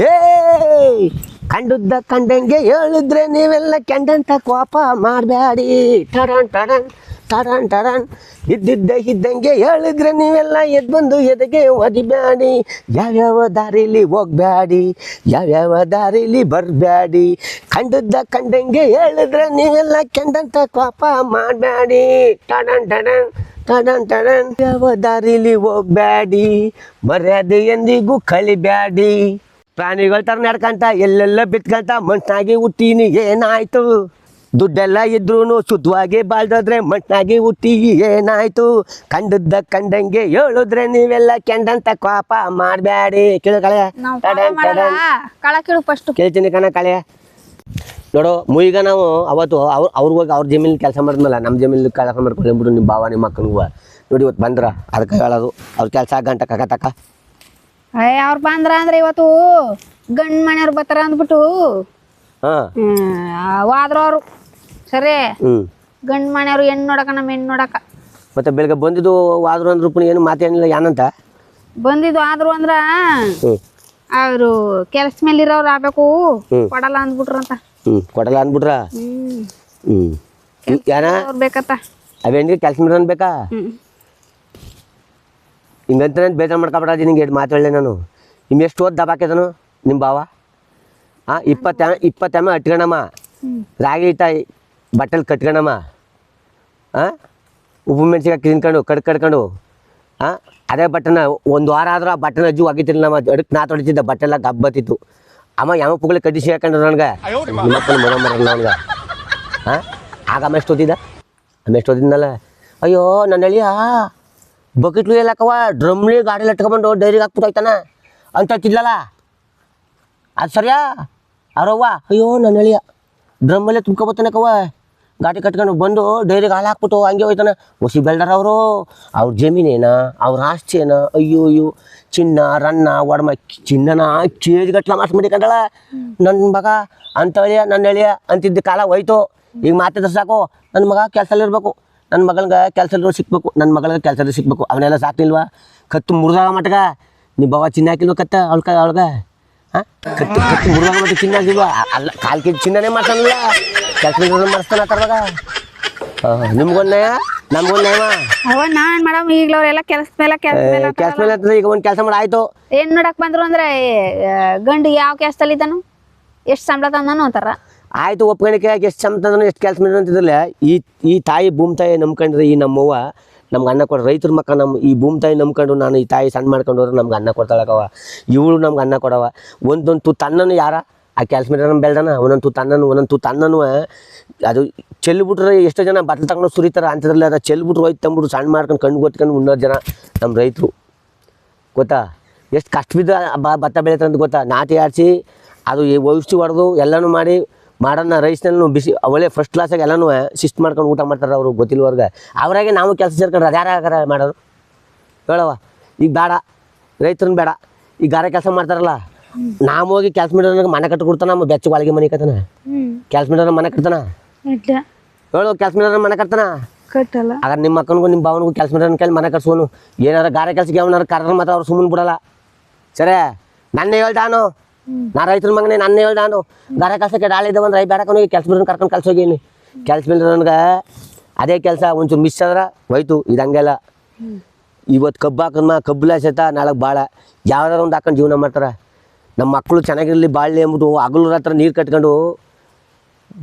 ಏ ಕಂಡುದ್ದ ಕಂಡಂಗೆ ಹೇಳಿದ್ರೆ ನೀವೆಲ್ಲ ಕೆಂಡಂತ ಕೋಪ ಮಾಡಬೇಡಿ ಟಡನ್ ಟಡನ್ ಟಡನ್ ಟಡನ್. ಇದ್ದಿದ್ದ ಇದ್ದಂಗೆ ಹೇಳಿದ್ರೆ ನೀವೆಲ್ಲ ಎದ್ದು ಬಂದು ಎದೆಗೆ ಒದಿಬೇಡಿ ಯಾವ್ಯಾವ ದಾರಿಲಿ ಹೋಗ್ಬೇಡಿ ಯಾವ್ಯಾವ ದಾರಿಲಿ ಬರಬೇಡಿ ಕಂಡುದ್ದ ಕಂಡಂಗೆ ಹೇಳಿದ್ರೆ ನೀವೆಲ್ಲ ಕೆಂಡಂತ ಕೋಪ ಮಾಡಬೇಡಿ ಟಡನ್ ಟಡನ್ ಟಡನ್ ಟಡನ್. ಯಾವ ದಾರಿಲಿ ಹೋಗ್ಬೇಡಿ ಮರ್ಯಾದೆ ಎಂದಿಗೂ ಕಳಿಬ್ಯಾಡಿ ಪ್ರಾಣಿಗಳ ತರ ನಡ್ಕಂತ ಎಲ್ಲೆಲ್ಲ ಬಿತ್ಕಂತ ಮಣ್ಣಾಗಿ ಹುಟ್ಟೀನಿ. ಏನಾಯ್ತು? ದುಡ್ಡೆಲ್ಲ ಇದ್ರೂ ಶುದ್ಧವಾಗಿ ಬಾಳ್ದೋದ್ರೆ ಮಣ್ಣಾಗಿ ಹುಟ್ಟಿ ಏನಾಯ್ತು? ಕಂಡದ್ದ ಕಂಡಂಗೆ ಹೇಳುದ್ರೆ ನೀವೆಲ್ಲ ಕೆಂಡಂತ ಕೋಪ ಮಾಡಬೇಡಿ ಕೇಳ್ತೀನಿ ಕಣ ಕಳೆ. ನೋಡು ಮುಯಿಗ ನಾವು ಅವತ್ತು ಅವ್ರು ಅವ್ರಿಗೆ ಹೋಗಿ ಅವ್ರ ಜಮೀನು ಕೆಲಸ ಮಾಡಿದ್ಮೇಲೆ ನಮ್ಮ ಜಮೀನಲ್ಲಿ ಕೆಲಸ ಮಾಡ್ಕೊಂಡು ಬಿಡು ನಿಮ್ಮ ಭಾವ ನಿಮ್ಮ ಮಕ್ಕಳಿಗೂ ನೋಡಿ ಇವತ್ತು ಬಂದ್ರ ಅದಕ್ಕೆ ಹೇಳೋದು. ಅವ್ರ ಕೆಲಸ ಗಂಟ ಕಕ ತಕ. ಅಯ್ಯ ಅವ್ರು ಬಂದ್ರ ಅಂದ್ರೆ ಇವತ್ತು ಗಂಡ್ ಮನೆಯವ್ರು ಬರ್ತಾರ ಅಂದ್ಬಿಟ್ಟು ಹಾಂ. ವಾದ್ರ ಅವ್ರು ಸರಿ. ಗಂಡ್ ಮನೆಯವ್ರು ಹೆಣ್ಣು ನೋಡಕ ನಮ್ಮ ಹೆಣ್ಣು ನೋಡಕ ಮತ್ತೆ ಬೆಳಗ್ಗೆ ಬಂದಿದ್ದು ಆದ್ರು ಅಂದ್ರ ಏನು ಮಾತೇನಿಲ್ಲ ಏನಂತ ಬಂದಿದ್ದು ಆದ್ರು ಅಂದ್ರ ಅವ್ರು ಅವರು ಕೆಲ್ಸ ಮೇಲೆ ಇರೋರು ಆಗ್ಬೇಕು ಹ್ಮ್. ಕೊಡಲ್ಲ ಅಂದ್ಬಿಟ್ರಂತ. ಹ್ಞೂ ಕೊಡಲ್ಲ ಅಂದ್ಬಿಟ್ರ? ಹ್ಮ್. ಹ್ಮ್. ಅವ್ರು ಬೇಕತ್ತ ಅವೇನ್ರಿ ಕೆಲಸ ಬೇಕಾ? ಹ್ಮ್. ಹಿಂಗಂತ ನಾನು ಬೇಜಾರು ಮಾಡ್ಕೊಬಿಟ್ಟಾಜಿ ನಿಂಗೆ ಎರಡು ಮಾತು ನಾನು. ನಿಮ್ಮ ಎಷ್ಟು ಓದ್ ದಬಾಕಿದನು ನಿಮ್ಮ ಭಾವ? ಹಾಂ ಇಪ್ಪತ್ತ ಇಪ್ಪತ್ತಮ್ಮ ಅಟ್ಕೊಣಮ್ಮ. ರಾಗಿ ತಾಯಿ ಬಟ್ಟೆಲಿ ಕಟ್ಕಣಮ್ಮ. ಹಾಂ ಉಪ್ಪು ಮೆಣಸಿಗೆ ತಿನ್ಕೊಂಡು ಕಡ್ ಕಡ್ಕೊಂಡು. ಹಾಂ ಅದೇ ಬಟ್ಟೆನ ಒಂದು ವಾರ ಆದ್ರೂ ಆ ಬಟ್ಟೆನ ಅಜ್ಜು ಒಗಿತಿರ್ಲಿಲ್ಲ ನಮ್ಮ ಅಡಕ್ಕೆ ನಾ ತೊಡಿಸಿದ್ದ ಬಟ್ಟೆಲ್ಲ ಗಬ್ಬತ್ತಿತ್ತು. ಅಮ್ಮ ಯಾವ ಪುಗ್ಳಿ ಕಡಿಸಿ ಹಾಕೊಂಡ್ರು ನನಗೆ? ನಿಮ್ಮಪ್ಪನ ಮನ ಮರಲ್ಲ ನನಗೆ ಹಾಂ ಆಗ ಅಮ್ಮ ಎಷ್ಟು ಓದಿದ್ದ? ಅಮ್ಮ ಎಷ್ಟು ಓದಿದ್ನಲ್ಲ? ಅಯ್ಯೋ, ನನ್ನ ಅಳಿಯ. ಬಕೆಟ್ಲು ಎಲ್ಲಕ್ಕವ ಡ್ರಮ್ಲಿ ಗಾಡಿಲಿ ಡೈರಿ ಡೈರಿಗೆ ಹಾಕ್ಬಿಟ್ಟೋಯ್ತಾನ ಅಂತ ಹೇಳ್ತಿದ್ಲಲ್ಲ ಅದು ಸರಿಯಾ? ಅವ್ರವ್ವ ಅಯ್ಯೋ ನನ್ನ ಹೇಳಿಯ ಡ್ರಮ್ಮಲ್ಲೇ ತುಂಬ್ಕೊಬತ್ತಾನಕವ್ವ ಗಾಡಿ ಕಟ್ಕೊಂಡು ಬಂದು ಡೈರಿಗೆ ಹಾಲು ಹಾಕ್ಬಿಟ್ಟು ಹಂಗೆ ಹೋಯ್ತಾನ. ಹೊಸಿ ಬೆಲ್ಡರ್ ಅವರು. ಅವ್ರ ಜಮೀನೇನ, ಅವ್ರ ಆಸ್ತಿ ಏನ ಅಯ್ಯೋ ಅಯ್ಯೋ. ಚಿನ್ನ, ರನ್ನ, ಒಡಮ, ಚಿನ್ನನ ಚೇಜ್ ಗಟ್ಲ ಮಾಸ್ ಮಾಡಿಕೊಂಡಳ ನನ್ನ ಮಗ, ಅಂತ ಹೇಳಿಯ ನನ್ನ ಹೇಳಿಯ ಅಂತಿದ್ದ ಕಾಲ ಹೋಯ್ತು. ಈಗ ಮಾತಾಡಿದ್ರೆ ಸಾಕು ನನ್ನ ಮಗ ಕೆಲಸದಲ್ಲಿರ್ಬೇಕು ನನ್ನ ಮಗಳಿಗೆ ಕೆಲಸದಲ್ಲೂ ಸಿಕ್ಬೇಕು ನನ್ನ ಮಗಳಿಗೆ ಕೆಲಸದವ್ರು ಸಿಕ್ಬೇಕು ಅವನ್ನೆಲ್ಲ ಸಾಕ್ತಿಲ್ವಾ ಕತ್ತು ಮುರಿದಾಗ ಮಟ್ಗ. ನೀ ಬವ ಚಿನ್ನ ಹಾಕಿಲ್ವ ಕತ್ತ ಅವಳ್ಕ ಅವಳಗ? ಹಾಂ ಕತ್ತು ಕತ್ತು ಮುರಿದಾಗ ಮಟ್ಟ ಚಿನ್ನ ಹಾಕಿಲ್ವಾ? ಅಲ್ಲ ಕಾಲು ಕೆ ಜಿ ಚಿನ್ನನೇ ಮಾಡ್ತಾನಲ್ಲ ಕೆಲಸ ಮಾಡಿಸ್ತಾನ ತರವಾಗ ನಿಮ್ಗೊಂದು ನಯ ನಮ್ಗೊಂದು ನ್ಯಾಯವ? ಅವ ನಾನ್ ಮೇಡಮ್ ಈಗ್ಲ ಅವ್ರೆಲ್ಲ ಕೆಲ್ಸ ಮೇಲೆ ಕೆಲ್ಸ ಮೇಲೆ ಕೆಲಸ ಮೇಲೆ ಈಗ ಒಂದು ಕೆಲಸ ಮಾಡಿ ಆಯ್ತು. ಏನ್ ನೋಡಕ್ ಬಂದ್ರು ಅಂದ್ರೆ ಗಂಡು ಯಾವ ಕೆಲ್ಸದಲ್ಲಿ ಇದ್ದಾನು ಎಷ್ಟ್ ಸಂಬಳ ತಂದಾನು ಅಂತಾರ. ಆಯ್ತು ಒಪ್ಕೊಂಡಿಕೆ ಎಷ್ಟು ಚಮ್ತಂದ್ರೆ ಎಷ್ಟು ಕೆಲಸ ಮಾಡಿದ್ರು ಈ ಈ ತಾಯಿ ಭೂಮಿ ತಾಯಿ ನಂಬ್ಕೊಂಡ್ರೆ ಈ ನಮ್ಮವ್ವ ನಮ್ಗೆ ಅನ್ನ ಕೊಡ ರೈತರ ಮಕ್ಕ ನಮ್ಮ ಈ ಭೂಮಿ ತಾಯಿ ನಂಬ್ಕೊಂಡು ನಾನು ಈ ತಾಯಿ ಸಣ್ಣ ಮಾಡ್ಕೊಂಡು ಹೋದ್ರೆ ನಮ್ಗೆ ಅನ್ನ ಕೊಡ್ತಾಳಕವ ಇವಳು ನಮ್ಗೆ ಅನ್ನ ಕೊಡವ ಒಂದೊಂದು ತುತ್ತು ತನ್ನನು ಯಾರ? ಆ ಕೆಲಸ ಮಾಡಿದ್ರೆ ನಮ್ಮ ಬೆಳ್ದನ? ಒಂದೊಂದು ತುತ್ತು ತನ್ನನು ಒಂದೊಂದು ತುತ್ತು ತನ್ನನು ಅದು ಚೆಲ್ಬಿಟ್ರೆ ಎಷ್ಟೋ ಜನ ಬಟ್ಲು ತಗೊಂಡು ಸುರಿತಾರೆ ಅಂಥದ್ರಲ್ಲಿ ಅದು ಚೆಲ್ಬಿಟ್ರು ಹೋಯ್ತು ತಂಬಿಟ್ಟು ಸಣ್ಣ ಮಾಡ್ಕೊಂಡು ಕಣ್ಣು ಗೊತ್ಕೊಂಡು ಉಣ್ಣೋರು ಜನ ನಮ್ಮ ರೈತರು. ಗೊತ್ತಾ? ಎಷ್ಟು ಕಷ್ಟ ಬಿದ್ದ ಭತ್ತ ಬೆಳೀತಾರೆ ಅಂತ ಗೊತ್ತಾ? ನಾಟಿ ಆಡಿಸಿ, ಅದು ಔಷಧಿ ಹೊಡೆದು ಎಲ್ಲನೂ ಮಾಡಿ ಮಾಡೋಣ ರೈಸ್ನಲ್ಲಿ ಬಿಸಿ ಒಳ್ಳೆ ಫಸ್ಟ್ ಕ್ಲಾಸಾಗಿ ಎಲ್ಲನೂ ಶಿಸ್ಟ್ ಮಾಡ್ಕೊಂಡು ಊಟ ಮಾಡ್ತಾರೆ ಅವರು ಗೊತ್ತಿಲ್ವರ್ಗೆ. ಅವರಾಗೆ ನಾವು ಕೆಲಸ ಸೇರ್ಕೊಂಡ್ರೆ ಅದು ಯಾರು ಮಾಡೋರು ಹೇಳವ ಈಗ ಬೇಡ ರೈತರನ್ನ ಬೇಡ ಈಗ ಗಾರೆ ಕೆಲಸ ಮಾಡ್ತಾರಲ್ಲ ನಾವು ಹೋಗಿ ಕೆಲಸ ಮನೆ ಕಟ್ಟು ಕೊಡ್ತಾನ ನಮ್ಮ ಬೆಚ್ಚ ಒಳಗೆ ಮನೆ ಕತ್ತಾನ ಕೆಲಸ ಮನೆ ಕಟ್ತಾನ? ಹೇಳು ಕೆಲಸ ಮನೆ ಕಟ್ತಾನ? ಕಟ್ಟಲ್ಲ. ಆಗ ನಿಮ್ಮ ಅಕ್ಕನಿಗೂ ನಿಮ್ಮ ಭಾವನಿಗೂ ಕೆಲಸ ಮಾಡೋನ ಕೈಲಿ ಮನೆ ಕಟ್ಸೋನು. ಏನಾರ ಗಾರೆ ಕೆಲ್ಸಕ್ಕೆ ಅವನಾರ ಕರ್ರ ಮಾತ್ರ ಅವ್ರು ಸುಮ್ಮನೆ ಬಿಡಲ್ಲ. ಸರಿ ನನ್ನ ಹೇಳ್ದಾನು ನಾ ರೈತರ ಮಗನೇ ನನ್ನ ಹೇಳ್ದಾನು ಗಾರೆ ಕೆಲಸಕ್ಕೆ ಡಾಳಿದ್ದ ಒಂದು ರೈ ಬೇಡಕೊಂಡು ಕೆಲಸ ಬಿಡೋನು ಕರ್ಕೊಂಡು ಕೆಲಸ ಹೋಗೀನಿ ಕೆಲಸ ಬಿಲ್ಲ ನನಗೆ. ಅದೇ ಕೆಲಸ ಒಂಚೂರು ಮಿಸ್ ಆದ್ರೆ ಹೋಯ್ತು ಇದು ಹಂಗೆಲ್ಲ ಇವತ್ತು ಕಬ್ಬು ಹಾಕದ್ಮ ಕಬ್ಬು ಲಾಸೈತ ನಾಳೆ ಭಾಳ ಯಾವ್ದಾರು ಒಂದು ಹಾಕೊಂಡು ಜೀವನ ಮಾಡ್ತಾರೆ. ನಮ್ಮ ಮಕ್ಕಳು ಚೆನ್ನಾಗಿರಲಿ ಬಾಳೆ ಅಂದ್ಬಿಟ್ಟು ಹಗಲು ಹತ್ರ ನೀರು ಕಟ್ಕೊಂಡು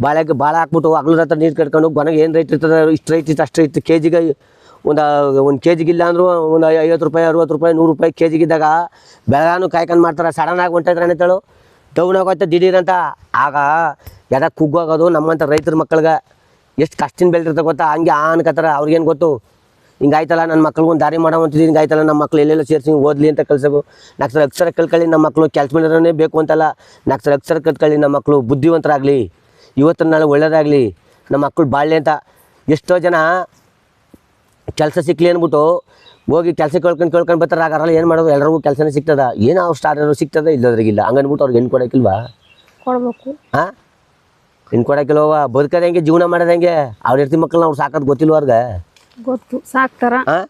ಬಾಳೆಗೆ ಭಾಳ ಹಾಕ್ಬಿಟ್ಟು ಹಗಲು ಹತ್ರ ನೀರು ಕಟ್ಕೊಂಡು ಮನೆಗೆ ಏನು ರೈಟ್ ಇರ್ತದೆ ಇಷ್ಟು ರೈಟ್ ಇತ್ತು ಅಷ್ಟು ಇತ್ತು ಕೆ ಜಿಗೆ ಒಂದು ಒಂದು ಕೆ ಜಿಗಿಲ್ಲ ಅಂದ್ರು ಒಂದು ಐವತ್ತು ರೂಪಾಯಿ, ಅರುವತ್ತು ರೂಪಾಯಿ, ನೂರು ರೂಪಾಯಿ ಕೆ ಜಿಗಿದ್ದಾಗ ಬೆಳಗಾನು ಕಾಯ್ಕೊಂಡು ಮಾಡ್ತಾರೆ. ಸಡನ್ನಾಗಿ ಹೊಂಟಿದ್ರೆ ಏನಂತೇಳು ಡೌನ್ ಆಗೋಯ್ತು ದಿಢೀರ್ ಅಂತ. ಆಗ ಎದ ಕುಗ್ಗೋಗೋದು ನಮ್ಮಂಥ ರೈತರ ಮಕ್ಕಳಿಗೆ? ಎಷ್ಟು ಕಷ್ಟಿನ ಬೆಳೆದಿರ್ತ ಗೊತ್ತಾ? ಹಂಗೆ ಆ ಅನ್ಕತ್ತಾರ. ಅವ್ರಿಗೇನು ಗೊತ್ತು? ಹಿಂಗಾಯ್ತಲ್ಲ ನನ್ನ ಮಕ್ಳಿಗೊಂದು ದಾರಿ ಮಾಡೋ ಹಿಂಗಾಯ್ತಲ್ಲ ನಮ್ಮ ಮಕ್ಳು ಎಲ್ಲೆಲ್ಲ ಸೇರಿಸಿ ಓದಲಿ ಅಂತ ಕಲಿಸಬೇಕು ನಾಲ್ಕು ಅಕ್ಷರ ಕಲ್ಕೊಳ್ಳಿ ನಮ್ಮ ಮಕ್ಕಳು ಕೆಲಸ ಮಾಡಿರೋನೇ ಬೇಕು ಅಂತಲ್ಲ. ನಾಲ್ಕು ಅಕ್ಷರ ಕಲ್ತ್ಕೊಳ್ಳಿ ನಮ್ಮ ಮಕ್ಕಳು ಬುದ್ಧಿವಂತರಾಗಲಿ. ಇವತ್ತು ನಾಳೆ ಒಳ್ಳೇದಾಗಲಿ. ನಮ್ಮ ಮಕ್ಕಳು ಬಾಳ್ಲಿ ಅಂತ. ಎಷ್ಟೋ ಜನ ಕೆಲಸ ಸಿಕ್ಲಿ ಅಂದ್ಬಿಟ್ಟು ಹೋಗಿ ಕೆಲಸ ಕೇಳ್ಕೊಂಡು ಕೇಳ್ಕೊಂಡು ಬರ್ತಾರೆ. ಆಗಾರಲ್ಲ ಏನು ಮಾಡೋದು? ಎಲ್ಲರಿಗೂ ಕೆಲಸನೇ ಸಿಗ್ತದ. ಏನೋ ಅವ್ರು ಸ್ಟಾರ್ ಸಿಗ್ತದ ಇಲ್ಲದ್ರಿಗಿಲ್ಲ ಹಂಗನ್ಬಿಟ್ಟು ಅವ್ರಿಗೆ ಹೆಣ್ಣು ಕೊಡೋಕ್ಕಿಲ್ವಾ? ಕೊಡ್ಬೇಕು. ಹಾಂ ಹೆಣ್ಣು ಕೊಡೋಕ್ಕಿಲ್ವ ಬದುಕೋದು ಹೆಂಗೆ? ಜೀವನ ಮಾಡೋದು ಹೆಂಗೆ? ಅವ್ರ ಇರ್ತಿ ಮಕ್ಕಳನ್ನ ಅವ್ರು ಸಾಕೋದು ಗೊತ್ತಿಲ್ವ ಅವ್ರಿಗೆ? ಗೊತ್ತು. ಸಾಕ್ತಾರ. ಹಾಂ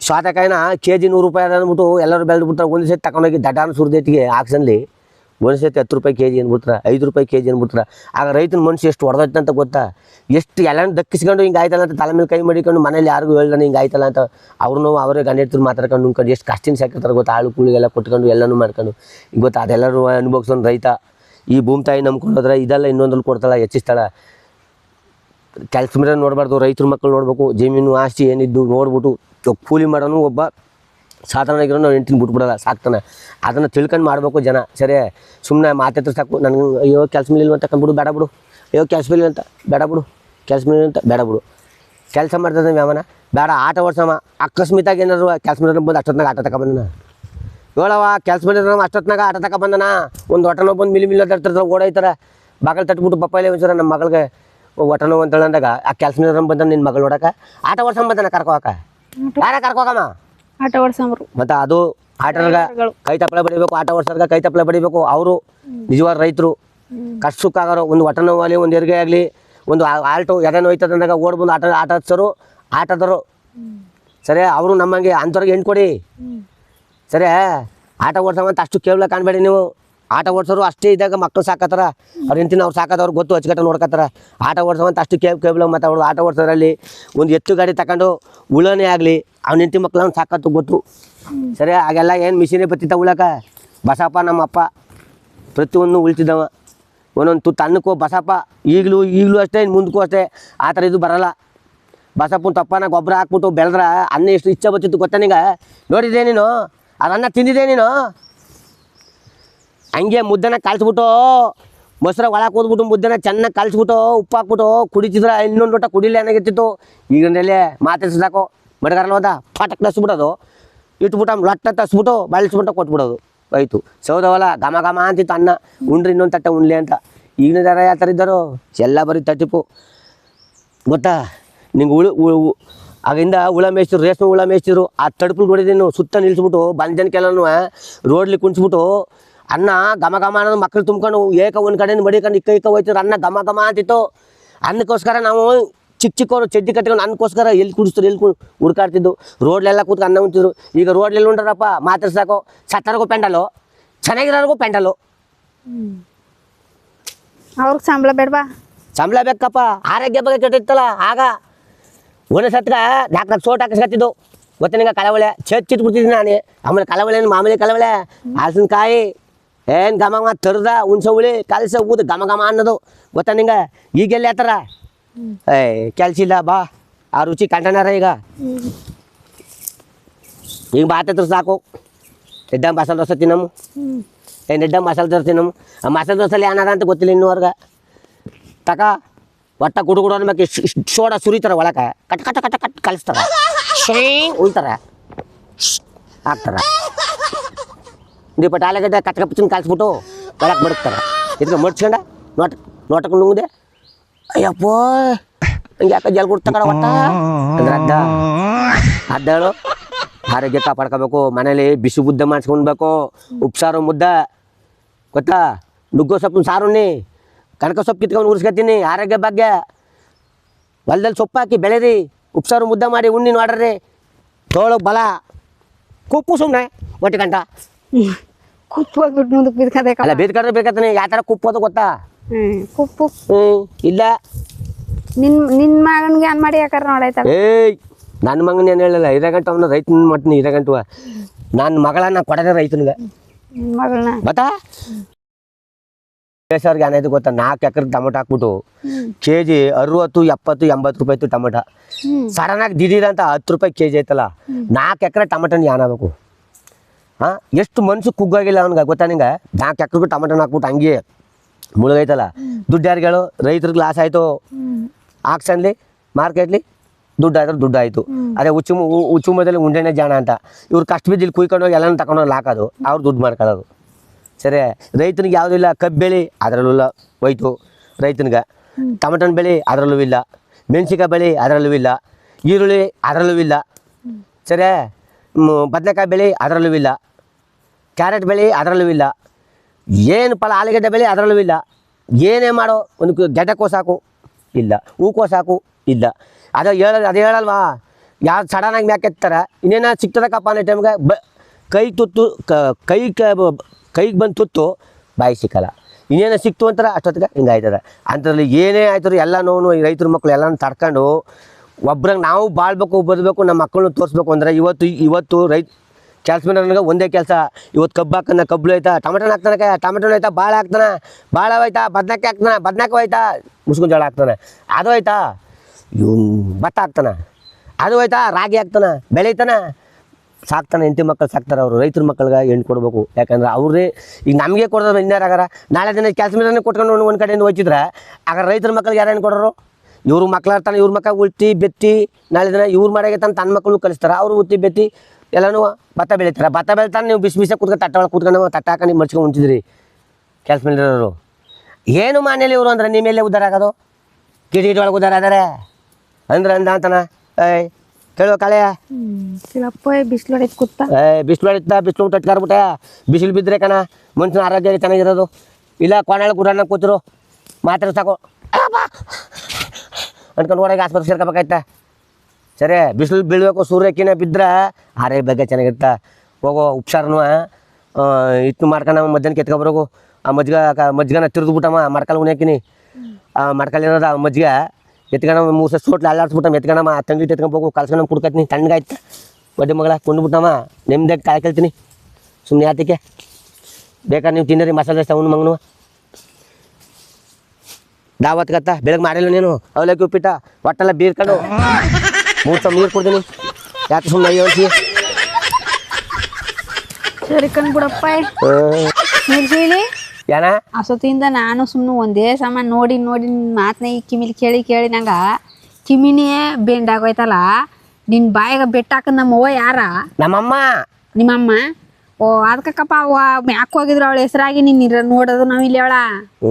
ಸ್ವಾತಕಾಯಿನ ಕೆ ಜಿ ನೂರು ರೂಪಾಯಿ ಅದ ಅಂದ್ಬಿಟ್ಟು ಎಲ್ಲರೂ ಬೆಳೆದ್ಬಿಟ್ರೆ ಒಂದು ಸೇರಿ ತಗೊಂಡೋಗಿ ದಡ್ಡಾನ ಸುರಿದೈತಿಗೆ ಆಕ್ಸನ್ಲಿ ಸತಿ ಹತ್ತು ರೂಪಾಯಿ ಕೆ ಜಿ ಅಂದ್ಬಿಟ್ರ, ಐದು ರೂಪಾಯಿ ಕೆ ಜಿ ಅಂದ್ಬಿಟ್ರ, ಆಗ ರೈತನ ಮನುಷ್ಯ ಎಷ್ಟು ಹೊಡೆದೈತೆ ಅಂತ ಗೊತ್ತಾ? ಎಷ್ಟು ಎಲ್ಲ ದಕ್ಕಿಸ್ಕೊಂಡು ಹಿಂಗೆ ಆಯ್ತಲ್ಲ ಅಂತ ತಲೆ ಮೇಲೆ ಕೈ ಮಾಡಿಕೊಂಡು ಮನೇಲಿ ಯಾರಿಗೂ ಹೇಳ್ದಾನೆ ಹಿಂಗೆ ಆಯ್ತಲ್ಲ ಅಂತ ಅವ್ರನ್ನೂ ಅವರೇ ಗಂಡ ಹೆಡ್ತಿರು ಮಾತಾಡ್ಕೊಂಡು ನುಂಕೊಂಡು ಎಷ್ಟು ಕಷ್ಟಿನ ಸಾಕಿರ್ತಾರೆ ಗೊತ್ತಾ? ಆಳು ಕೂಳಿಗೆಲ್ಲ ಕೊಟ್ಕೊಂಡು ಎಲ್ಲನೂ ಮಾಡ್ಕೊಂಡು. ಗೊತ್ತಾ, ಅದೆಲ್ಲರೂ ಅನುಭವಿಸೋನು ರೈತ. ಈ ಭೂಮಿ ತಾಯಿ ನಂಬ್ಕೊಂಡೋದ್ರೆ ಇದೆಲ್ಲ ಇನ್ನೊಂದಲ್ಲಿ ಕೊಡ್ತಾಳೆ, ಹೆಚ್ಚಿಸ್ತಾಳೆ. ಕೆಲಸ ಮೇಲೆ ನೋಡಬಾರ್ದು, ರೈತರ ಮಕ್ಕಳು ನೋಡಬೇಕು, ಜಮೀನು, ಆಸ್ತಿ ಏನಿದ್ದು ನೋಡ್ಬಿಟ್ಟು ಕೂಲಿ ಮಾಡೋನು ಒಬ್ಬ ಸಾಧಾರಣ ಆಗಿರೋ ಹೆಂಡ್ತಿನ ಬಿಟ್ಬಿಡಲ್ಲ ಸಾಕ್ತಾನೆ. ಅದನ್ನು ತಿಳ್ಕೊಂಡು ಮಾಡಬೇಕು ಜನ. ಸರಿ ಸುಮ್ಮನೆ ಮಾತಾಡ್ತಾರೆ ಸಾಕು. ನನಗೆ ಅಯ್ಯೋ, ಕೆಲಸ ಮೇಲೆ ಅಂತ ಕಂಬಿಡು ಬೇಡ, ಬಿಡು ಅಯ್ಯೋ, ಕೆಲಸ ಮೇಲೆ ಅಂತ, ಬೇಡ ಬಿಡು. ಕೆಲಸ ಮೇಲೆ ಅಂತ, ಬೇಡ ಬಿಡು. ಕೆಲಸ ಮಾಡ್ತದೆ ವ್ಯಾಮನ. ಬೇಡ, ಆಟ ಓಡಿಸಮ್ಮ ಅಕಸ್ಮಿತಾಗಿ ಏನಾದ್ರು ಕೆಲಸ ಮಾಡಿದ್ರೆ ಬಂದು ಅಷ್ಟೊತ್ನಾಗ ಆಟ ತಗೊಬಂದನ ಹೇಳವ ಕೆಲಸ ಮೇಲೆ ಅಷ್ಟೊತ್ನಾಗ ಆಟ ತಗೊಬಂದನ ಒಂದು ಹೊಟ್ಟನೋ ಬಂದು ಮಿಲಿ ಮಿಲ್ ತರ್ತಾರೆ ಓಡಾಯ್ತಾರೆ. ಬಾಗಲ್ ತಟ್ಬಿಟ್ಟು ಬಪ್ಪಾಯಿಲೆ ಒಂದ್ಸರ ನಮ್ಮ ಮಗಳಿಗೆ ಅಂತ ಅಂದಾಗ ಆ ಕೆಲಸ ಮಾಡಿದ್ರೆ ಬಂದ ನಿನ್ನ ಮಗಳು ನೋಡಕ್ಕೆ ಆಟ ಓಡಿಸಂಬಂದನ ಕರ್ಕೋಕ. ಯಾರ ಕರ್ಕೋಕಮ್ಮ ಆಟ ಓಡ್ಸಂಬ್ರು ಮತ್ತು ಅದು ಆಟರ್ಗ ಕೈ ತಪ್ಪಲೆ ಬಡಿಬೇಕು ಆಟ ಓಡ್ಸರ್ಗ ಕೈ ತಪ್ಪಲೆ ಬಡಿಬೇಕು ಅವರು ನಿಜವಾದ ರೈತರು. ಕಷ್ಟ ಸುಖ ಆಗೋರು ಒಂದು ಒಟ್ಟ ನೋವಾಗಲಿ ಒಂದು ಎರಿಗೆ ಆಗಲಿ ಒಂದು ಆಲ್ಟು ಎದೆನೋ ಹೋಯ್ತದ ಅಂದಾಗ ಓಡ್ ಬಂದು ಆಟ ಆಟ ಹಚ್ಚೋರು ಆಟದರು. ಸರಿ ಅವರು ನಮ್ಮಂಗೆ ಅಂಥವ್ರಿಗೆ ಹೆಣ್ಣು ಕೊಡಿ. ಸರಿ ಆಟ ಓಡ್ಸೋವಂತ ಅಷ್ಟು ಕೇವಲ ಕಾಣಬೇಡಿ ನೀವು. ಆಟ ಓಡಿಸೋರು ಅಷ್ಟೇ ಇದ್ದಾಗ ಮಕ್ಕಳು ಸಾಕತ್ತಾರ. ಅವ್ರ ಹೆಂಡ್ತಿನ ಅವ್ರು ಸಾಕತ್ತವ್ರು ಗೊತ್ತು ಅಚ್ಚುಕಟ್ಟ ನೋಡ್ಕತ್ತಾರ. ಆಟ ಓಡ್ಸೋವಂತ ಅಷ್ಟು ಕೇಬ್ ಕೇವಲ ಮತ್ತು ಅವಳು ಆಟ ಓಡ್ಸೋದ್ರಲ್ಲಿ ಒಂದು ಎತ್ತು ಗಾಡಿ ತಗೊಂಡು ಉಳನೇ ಆಗಲಿ ಅವ್ನ ಹೆಂಡತಿ ಮಕ್ಳು ಸಾಕತ್ತು ಗೊತ್ತು. ಸರಿ, ಆಗೆಲ್ಲ ಏನು ಮಿಷಿನೇ ಬತ್ತಿತ್ತ ಉಳಕ? ಬಸಪ್ಪ ನಮ್ಮಪ್ಪ. ಪ್ರತಿಯೊಂದು ಉಳ್ತಿದ್ದವ. ಒಂದೊಂದು ತುತ್ತು ಅನ್ನಕ್ಕೋ ಬಸಪ್ಪ. ಈಗಲೂ ಈಗಲೂ ಅಷ್ಟೇ ಇನ್ನು ಮುಂದಕ್ಕೂ ಅಷ್ಟೇ. ಆ ಥರ ಇದು ಬರಲ್ಲ. ಬಸಪ್ಪನ ತಪ್ಪನ ಗೊಬ್ಬರ ಹಾಕ್ಬಿಟ್ಟು ಬೆಳೆದ್ರೆ ಅನ್ನ ಎಷ್ಟು ಇಚ್ಛೆ ಬರ್ತಿತ್ತು ಗೊತ್ತಾ ನೋಡಿದ್ದೆ ನೀನು? ಅದು ಅನ್ನ ತಿಂದಿದ್ದೆ ನೀನು? ಹಂಗೆ ಮುದ್ದೆನ ಕಲಸ್ಬಿಟ್ಟು, ಮೊಸರ ಒಳಗೆ ಕೂದ್ಬಿಟ್ಟು ಮುದ್ದೆನ ಚೆನ್ನಾಗಿ ಕಲ್ಸ್ಬಿಟ್ಟು ಉಪ್ಪು ಹಾಕ್ಬಿಟ್ಟು ಕುಡಿತಿದ್ರೆ ಇನ್ನೊಂದು ಲೋಟ ಕುಡಿಲಿ ಏನಾಗಿರ್ತಿತ್ತು ಈಗಿನಲ್ಲಿ ಮಾತಾಡ್ಸಿ ಸಾಕು ಮಡಗಾರಲ್ಲ ಹೋದ ಫಾಟಕ್ ನಸ್ಬಿಡೋದು ಇಟ್ಬಿಟ್ಟು ಲಟ್ಟ ತಸ್ಬಿಟ್ಟು ಬಳಸ್ಬಿಟ್ಟು ಕೊಟ್ಬಿಡೋದು. ಆಯ್ತು ಸೌದವಲ್ಲ, ಘಮ ಘಮ ಅಂತಿತ್ತು ಅನ್ನ. ಉಂಡ್ರಿ ಇನ್ನೊಂದು ತಟ್ಟೆ ಉಣ್ಲಿ ಅಂತ. ಈಗಿನ ಜನ ಯಾವ ಥರ ಇದ್ದಾರೋ? ಎಲ್ಲ ಬರೀ ತಟ್ಟಿಪು. ಗೊತ್ತಾ? ನಿಂಗೆ ಉಳು ಉಳು ಆಗಿಂದ ಹುಳ ಮೇಯಿಸ್ತಿರು ರೇಷ್ಮೆ ಹುಳ ಮೇಯ್ಸಿರು ಆ ತಡುಪು ನೀವು ಸುತ್ತ ನಿಲ್ಸ್ಬಿಟ್ಟು ಬಂದನಕ್ಕೆಲ್ಲನೂ ರೋಡ್ಲಿ ಕುಣಿಸ್ಬಿಟ್ಟು ಅನ್ನ ಘಮ ಘಮ ಅನ್ನೋದು ಮಕ್ಕಳು ತುಂಬ್ಕೊಂಡು ಏಕ ಒಂದು ಕಡೆಯಿಂದ ಮಡಿಕೊಂಡು ಇಕ್ಕ ಇಕ್ಕ ಹೋಯ್ತಿದ್ರು. ಅನ್ನ ಘಮ ಘಮ ಅಂತಿತ್ತು. ಅನ್ನಕ್ಕೋಸ್ಕರ ನಾವು ಚಿಕ್ಕ ಚಿಕ್ಕವರು ಚಡ್ಡಿ ಕಟ್ಕೊಂಡು ಅನ್ನಕ್ಕೋಸ್ಕರ ಎಲ್ಲಿ ಕುಡಿಸ್ತಾರೆ ಎಲ್ಲಿ ಹುಡ್ಕಾಡ್ತಿದ್ದು. ರೋಡ್ಲೆಲ್ಲ ಕೂತ್ಕೊಂಡು ಅನ್ನ ಉಂತಿದ್ರು ಈಗ ರೋಡ್ಲೆಲ್ಲ ಉಂಡ್ರಪ್ಪ ಮಾತ್ರ ಸಾಕು. ಸತ್ತರಿಗೂ ಪೆಂಡಲು. ಚೆನ್ನಾಗಿರೋರ್ಗೂ ಪೆಂಡಲು. ಅವ್ರಿಗೆ ಸಂಬಳ ಬೇಡವಾ? ಸಂಬಳ ಬೇಕಪ್ಪ. ಆರೋಗ್ಯ ಬಗ್ಗೆ ಕೆಟ್ಟಿತ್ತಲ್ಲ ಆಗ. ಒಂದೇ ಸತ್ಗ ನಾಲ್ಕು ಸೋಟ್ ಹಾಕಿಸ್ಕತ್ತಿದ್ದು. ಗೊತ್ತ ನಿಂಗೆ ಕಳವಳೆ? ಚಚ್ಚಿಟ್ಟು ಬಿಡ್ತಿದ್ದೀನಿ ನಾನು. ಆಮೇಲೆ ಕಳವಳೆ ಮಾಮೂಲಿ ಕಳವಳೆ? ಹಲಸಿನಕಾಯಿ ಏನು ಘಮ ತರ್ದ ಹುಣ್ಸೆ ಹುಳಿ ಕಲಸ ಊದು ಘಮ ಘಮ ಅನ್ನೋದು. ಗೊತ್ತಾ ನಿಂಗೆ? ಈಗೆಲ್ಲ ಥರ? ಏ, ಕೆಲ್ಸ ಇಲ್ಲ, ಬಾ. ಆ ರುಚಿ ಕಂಟನಾರ ಈಗ. ಈಗ ಬಾತತ್ರ ಸಾಕು. ಎಡ್ಡ ಮಸಾಲೆ ದೋಸೆ ತಿನ್ನಮ್ಮ ಏನು ಎಡ್ಡ ಮಸಾಲೆ ದೋಸೆ ತಿನ್ನಮ್ಮ ಆ ಮಸಾಲೆ ದೋಸೆಲಿ ಏನಾರ ಅಂತ ಗೊತ್ತಿಲ್ಲ ಇನ್ನೂವರ್ಗ ತಕ, ಒಟ್ಟ ಕುಡು ಕುಡು ಅನ್ಬೇಕು ಸೋಡ ಸುರಿತಾರ ಒಳಗೆ. ಕಟ್ ಕಟ್ ಕಟ್ ಕಟ್ ಕಲಿಸ್ತಾರ. ಶೇಂಗ್ ಉಯ್ತಾರ. ಹಾಕ್ತಾರ. ದೀಪ ಟಾಲೆಗಡ್ಡೆ ಕಟ್ ಕಪ್ಚಿನ ಕಲಿಸ್ಬಿಟ್ಟು ಒಳಗೆ ಇದ್ರ ಇದಕ್ಕೆ ಮಡ್ಸ್ಕೊಂಡ ನೋಟ ನೋಟಕ್ಕೆ ನುಂಗಿದೆ. ಅಯ್ಯಪ್ಪೋ ನಂಗೆ ಯಾಕೆ ಜಲ್ ಕೊಡ್ತಾರ ಒಟ್ಟ? ಅಂದ್ರೆ ಅಡ್ಡಾಳು ಆರೋಗ್ಯ ಕಾಪಾಡ್ಕೋಬೇಕು. ಮನೇಲಿ ಬಿಸಿ ಮುದ್ದೆ ಮಾಡಿಸ್ಕೊಳ್ಬೇಕು ಉಪ್ಸಾರು ಮುದ್ದೆ. ಗೊತ್ತಾ? ನುಗ್ಗೋ ಸೊಪ್ಪಿನ ಸಾರುಣ್ಣಿ. ಕನಕ ಸೊಪ್ಪು ಕಿತ್ಕೊಂಡು ಉರ್ಸ್ಕೊತೀನಿ. ಆರೋಗ್ಯ ಭಾಗ್ಯ. ಹೊಲ್ದಲ್ಲಿ ಸೊಪ್ಪು ಹಾಕಿ ಬೆಳೆರಿ. ಉಪ್ಸಾರು ಮುದ್ದೆ ಮಾಡಿ ಉಣ್ಣಿ ನೋಡ್ರಿ ತೋಳು ಬಲ. ಕುಪ್ಪು ಸುಮ್ಮನೆ ಒಟ್ಟು ಗಂಟ. ಕುಪ್ಪು ಹೋಗ್ಬಿಟ್ಟು ಮುಂದಕ್ಕೆ ಅಲ್ಲ ಬೇದ್ಕಡ್ರೆ ಬೇಕಾತಾನೆ ಯಾವ ಥರ ಕುಪ್ಪೋದು ಗೊತ್ತಾ? ಕುಪ್ಪು ಹ್ಞೂ ಇಲ್ಲ. ನಿನ್ ನಿನ್ ಮಗನ್ಗೆ ಅನ್ ಮಾಡಿ ಯಾಕಾರ ನೋಡಾಯ್ತ ಏಯ್ ನನ್ನ ಮಗನ ಏನು ಹೇಳಿಲ್ಲ. ಇದೇ ಗಂಟು ಅವನ ರೈತನ ಮಾಡ್ತೀನಿ ಇದೇ ಗಂಟ ನನ್ನ ಮಗಳನ್ನ ಕೊಡದೆ ರೈತನಿಗೆ. ನಿನ್ ಮಗಳನ್ನ? ಗೊತ್ತಾ ಅವ್ರಿಗೆ ಏನಾಯ್ತು ಗೊತ್ತಾ? ನಾಲ್ಕು ಎಕರೆ ಟೊಮೊಟೊ ಹಾಕ್ಬಿಟ್ಟು ಕೆ ಜಿ ಅರವತ್ತು ಎಪ್ಪತ್ತು ಎಂಬತ್ತು ರೂಪಾಯಿ ಇತ್ತು ಟಮೊಟ. ಹ್ಮ್. ಸಡನ್ನಾಗಿ ದಿಢೀರ್ ಅಂತ ಹತ್ತು ರೂಪಾಯಿ ಕೆ ಜಿ ಐತಲ್ಲ ನಾಲ್ಕು ಎಕರೆ ಟಮಟನ ಏನಾಗಬೇಕು ಹಾಂ? ಎಷ್ಟು ಮನ್ಸು ಕುಗ್ಗಾಗಿಲ್ಲ ಅವ್ನಿಗೆ ಗೊತ್ತಾ ನಿಂಗೆ? ನಾಲ್ಕು ಎಕರೆಗೂ ಟಮಟನ ಹಾಕ್ಬಿಟ್ಟು ಹಂಗೆ ಮುಳುಗೈತಲ್ಲ? ದುಡ್ಡು ಯಾರಿಗೆ ಹೇಳು ರೈತರಿಗೆ ಲಾಸ್ ಆಯಿತು. ಆಕ್ಷನ್ಲಿ ಮಾರ್ಕೆಟ್ಲಿ ದುಡ್ಡು ದುಡ್ಡಾಯಿತು ಅದೇ ಹುಚ್ಚು ಉಚ್ಚುಮದಲ್ಲಿ ಉಂಡೆನೇ ಜಾಣ ಅಂತ. ಇವ್ರು ಕಷ್ಟ ಬಿದ್ದಿಲ್ಲಿ ಕುಯ್ಕೊಂಡು ಹೋಗಿ ಎಲ್ಲನೂ ತಗೊಂಡೋಗಿ ಹಾಕೋದು ಅವ್ರು ದುಡ್ಡು ಮಾಡ್ಕೊಳ್ಳೋದು. ಸರಿ, ರೈತನಿಗೆ ಯಾವುದೂ ಇಲ್ಲ, ಕಬ್ಬು ಬೆಳೆ ಅದರಲ್ಲೂ ಇಲ್ಲ, ಹೋಯ್ತು. ರೈತನಿಗೆ ಟಮಟನ್ ಬೆಳೆ ಅದರಲ್ಲೂ ಇಲ್ಲ ಮೆಣಸಿಕಾಯಿ ಬೆಳೆ ಅದರಲ್ಲೂ ಇಲ್ಲ, ಈರುಳ್ಳಿ ಅದರಲ್ಲೂ ಇಲ್ಲ. ಸರಿ ಬದನೆಕಾಯಿ ಬೆಳೆ ಅದರಲ್ಲೂ ಇಲ್ಲ, ಕ್ಯಾರೆಟ್ ಬೆಳೆ ಅದರಲ್ಲೂ ಇಲ್ಲ. ಏನು ಫಲ ಆಲೂಗಡ್ಡೆ ಬೆಳೆ ಅದರಲ್ಲೂ ಇಲ್ಲ. ಏನೇ ಮಾಡೋ, ಒಂದು ಗೆಡ್ಡೆಕ್ಕೋ ಸಾಕು. ಇಲ್ಲ. ಹೂಕೋ ಸಾಕು. ಇಲ್ಲ. ಅದು ಹೇಳ, ಅದು ಹೇಳಲ್ವಾ? ಯಾರು ಸಡನ್ನಾಗಿ ಮ್ಯಾಕೆತ್ತಾರೆ ಇನ್ನೇನ ಸಿಗ್ತದಕ್ಕಪ್ಪ ಅನ್ನೋ ಟೈಮ್ಗೆ ಬ ಕೈ ತುತ್ತು, ಕ ಕೈಗೆ ಬಂದು ತುತ್ತು, ಬಾಯಿ ಸಿಕ್ಕಲ್ಲ. ಇನ್ನೇನೋ ಸಿಕ್ತು ಅಂತಾರೆ, ಅಷ್ಟೊತ್ತಿಗೆ ಹಿಂಗೆ ಆಯ್ತದೆ. ಅಂಥದ್ರಲ್ಲಿ ಏನೇ ಆಯ್ತು ಎಲ್ಲ ನೋವು, ಈ ರೈತರ ಮಕ್ಕಳು ಎಲ್ಲನೂ ತಡ್ಕೊಂಡು ಒಬ್ರಂಗೆ ನಾವು ಬಾಳ್ಬೇಕು ಬರಬೇಕು ನಮ್ಮ ಮಕ್ಕಳನ್ನ ತೋರಿಸ್ಬೇಕು ಅಂದರೆ ಇವತ್ತು ಇವತ್ತು ರೈತ ಕೆಲಸ ನನಗೆ ಒಂದೇ ಕೆಲಸ. ಇವತ್ತು ಕಬ್ಬು ಹಾಕನ ಕಬ್ಬು ಹೋಯ್ತಾ ಟೊಮೆಟೊ ಹಾಕ್ತಾನೆ ಟೊಮೆಟೊ ಹೋಯ್ತಾ ಭಾಳ ಹಾಕ್ತಾನೆ ಭಾಳ ಹೋಯ್ತಾ ಬದನಕ್ಕೆ ಹಾಕ್ತಾನೆ ಬದನಕ್ಕೆ ಹೋಯ್ತಾ, ಮುಸ್ಕಿನ ಜೋಳ ಹಾಕ್ತಾನೆ. ಅದು ಹೋಯ್ತಾ ಇವ್ ಭತ್ತ ಹಾಕ್ತಾನೆ. ಅದು ಹೋಯ್ತಾ, ರಾಗಿ ಹಾಕ್ತಾನೆ, ಬೆಳೀತಾನೆ. ಸಾಕ್ತಾನೆ, ಹೆಂಡತಿ ಮಕ್ಕಳು ಸಾಕ್ತಾರೆ ಅವರು, ರೈತರ ಮಕ್ಕಳಿಗೆ ಹೆಣ್ಣು ಕೊಡಬೇಕು. ಯಾಕಂದ್ರೆ ಅವ್ರೇ ಈಗ ನಮಗೆ ಕೊಡೋದು ಇನ್ಯಾರಾಗಾರ ನಾಳೆ ದಿನ ಕೆಲಸ ಮೇಲೆ ಕೊಟ್ಕೊಂಡು ಒಂದು ಕಡೆಯಿಂದ ಹೋಯ್ತಿದ್ರೆ ಆಗ ರೈತರ ಮಕ್ಕಳಿಗೆ ಯಾರು ಹೆಣ್ಣು ಕೊಡೋರು? ಇವ್ರ ಮಕ್ಳು ಇರ್ತಾನೆ ಇವ್ರ ಮಕ್ಕ ಉಳ್ತಿ, ಬೆತ್ತಿ, ನಾಳೆ ದಿನ ಇವ್ರ ಮನೆಗೆ ತಾನು ತನ್ನ ಮಕ್ಕಳು ಕಲಿಸ್ತಾರೆ, ಅವರು ಉತ್ತಿ ಬೆತ್ತಿ. ಎಲ್ಲನೂ ಭತ್ತ ಬೆಳಿತಾರೆ. ಭತ್ತ ಬೆಳೀತಾರೆ ನೀವು ಬಿಸಿ ಬಿಸಿ ಕೂತ್ಕೊಂಡು ತಟ್ಟ ಒಳಗೆ ಕೂತ್ಕೊಂಡು ತಟ್ಟ ಹಾಕೊಂಡು ಮರ್ಚ್ಕೊಂಡು ಮುಂಚಿದ್ರಿ ಕೆಲಸ ಮೇಲಿರೋರು ಏನು ಮನೇಲಿ ಇವರು ಅಂದ್ರೆ ನಿಮ್ಮ ಮೇಲೆ ಉದ್ದಾರ ಆಗೋದು? ಗಿಡ ಒಳಗೆ ಉದ್ದಾರ ಆದರೆ? ಅಂದ್ರೆ ಅಂದ ಅಂತಾನ ಏಯ್ ಕೇಳುವ ಕಳೆಯ ಬಿಸಿಲು ಹೊಡಿತ ಕೂತ. ಏ ಬಿಸಿಲು ಹೊಡಿತಾ ಬಿಸಿಲು ಊಟ ಕರ್ಬಿಟ್ಟೆ. ಬಿಸಿಲು ಬಿದ್ದರೆ ಕಣ ಮನುಷ್ಯನ ಆರೋಗ್ಯ ಚೆನ್ನಾಗಿರೋದು. ಇಲ್ಲ ಕೊನೆಯಲ್ಲಿ ಗುಡನ್ನ ಕೂತರು. ಮಾತ್ರ ಸಾಕು. ಅನ್ಕೊಂಡು ಹೊರಗೆ ಆಸ್ಪತ್ರೆ ಸೇರ್ಕೋಬೇಕಾಯ್ತಾ? ಸರಿ, ಬಿಸಿಲು ಬೀಳಬೇಕು ಸೂರ್ಯಕಿನ ಬಿದ್ದರೆ ಆರೋಗ್ಯ ಬಗ್ಗೆ ಚೆನ್ನಾಗಿರ್ತಾ. ಹೋಗೋ, ಉಪ್ಸಾರನು ಇತ್ತು ಮಾಡ್ಕೊಂಡು ಮಧ್ಯಾಹ್ನ ಕೆತ್ಕೊಬರೋಗು ಆ ಮಜ್ಜಿಗೆ ಮಜ್ಗನ ತಿರ್ದು ಬಿಟ್ಟಮ್ಮ ಮಡ್ಕಲ್ ಉಣ್ಯಾಕಿನಿ ಆ ಮಡ್ಕಲ್ಲಿರೋದು ಆ ಮಜ್ಜಿಗೆ ಎತ್ಕೊಂಡ ಮೂರು ಸಸ್ ಹೋಟ್ಲು ಅಲ್ಲಾಡ್ಸ್ಬಿಟ್ಟಮ್ಮ ಎತ್ಕೊಂಡಮ್ಮ ತಂಗಿ ಎತ್ಕೊಂಬೋಗು ಕಲ್ಸ್ಕೊಂಡು ಕುಡ್ಕತ್ತೀನಿ ತಣ್ಣಗಾಯ್ತು. ಒಡ್ಡೆ ಮಗಳ ಕೊಂಡ್ಬಿಟ್ಟಮ್ಮ ನೆಮ್ಮದಿಯಾಗಿ ಕಾಯಿ ಕೇಳ್ತೀನಿ. ಸುಮ್ಮನೆ ಆತಕ್ಕೆ ಬೇಕಾದ್ರೆ ನೀವು ತಿನ್ನರಿ, ಮಸಾಲೆ ದೋಸೆ ಅವ್ನು ಮಂಗನು ದಾವತ್ ಬೆಳಗ್ಗೆ ಮಾಡಿಲ್ಲ ನೀನು? ಅವಲಕ್ಕಿ ಉಪ್ಪಿಟ್ಟ ಒಟ್ಟೆಲ್ಲ ಬೀರ್ಕೊಂಡು. ಮೂರು ಸಲ ನೀರು ಕೊಡ್ತೀನಿ ಯಾಕೆ ಸುಮ್ಮನೆ ಹೇಳ್ತಿ ಸರಿ ಕಣ್ಬಿಡಪ್ಪ ನಿರ್ಸೀಲಿ ಏನ ಅಸೊತ್ತಿಂದ ನಾನು ಸುಮ್ಮನೆ ಒಂದೇ ಸಮ ನೋಡಿ ನೋಡಿ ನಿನ್ನ ಮಾತನ್ನ ಈ ಕಿಮಿಲಿ ಕೇಳಿ ಕೇಳಿ ನಂಗೆ ಕಿಮಿನೇ ಬೆಂಡಾಗೋಯ್ತಲ್ಲ ನಿನ್ನ ಬಾಯಿಗೆ ಬೆಟ್ಟಾಕ ನಮ್ಮವ್ವ ಯಾರ? ನಮ್ಮಮ್ಮ. ನಿಮ್ಮಮ್ಮ? ಓ ಅದಕ್ಕಪ್ಪ ಅವ್ವ ಮ್ಯಾಕ್ ಹೋಗಿದ್ರು ಅವಳ ಹೆಸರಾಗಿ ನಿನ್ನ ಇರ ನೋಡೋದು ನಾವು ಇಲ್ಲಿ ಅವಳ.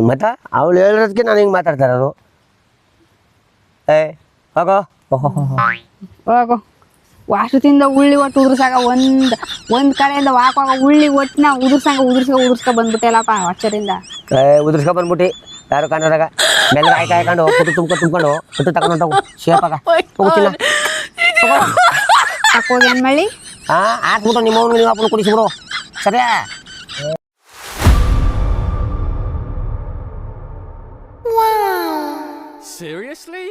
ಮತ್ತ ಅವಳು ಹೇಳೋದಕ್ಕೆ ನಾನು ಹಿಂಗೆ ಮಾತಾಡ್ತಾರೋ ಏ ಹೋಗೋ. ಓಹೋ ಹೋಗು ವಾಸತಿಂದ ಉಳ್ಳಿ ಒಟ್ಟು ಉದುರ್ಸಾಗ ಒಂದು ಒಂದು ಕಡೆಯಿಂದ ವಾಕುವಾಗ ಉಳ್ಳಿ ಒಟ್ಟಿನ ಉದುರ್ಸಂಗ ಉದುರ್ಸ್ಕ ಉದುರ್ಸ್ಕ ಬಂದ್ಬಿಟ್ಟೆಲ್ಲಪ್ಪ ಹೊಚ್ಚರಿಂದ ಉದುರ್ಸ್ಕ ಉದುರ್ಸ್ಕೊ ಬಂದ್ಬಿಟ್ಟು. ಯಾರು ಕನ್ನಡದಾಗ ಬೆಲ್ಲ ಕಾಯಿ ಕಾಯ್ಕೊಂಡು ಕುಟ್ಟು ತುಂಬ ತುಂಬ್ಕೊಂಡು ಕುಟ್ಟು ತಗೊಂಡು ಶೇಪಾಗ ಹೋಗ್ತಿಲ್ಲ ತಕೋಗಿ ಏನು ಮಾಡಿ ಹಾಂ ಹಾಕ್ಬಿಟ್ಟು ನಿಮ್ಮ ಅವ್ನು ನೀವು ಅಪ್ಪನ ಕುಡಿಸ್ಬಿಡು. ಸರಿಯಾ? Seriously?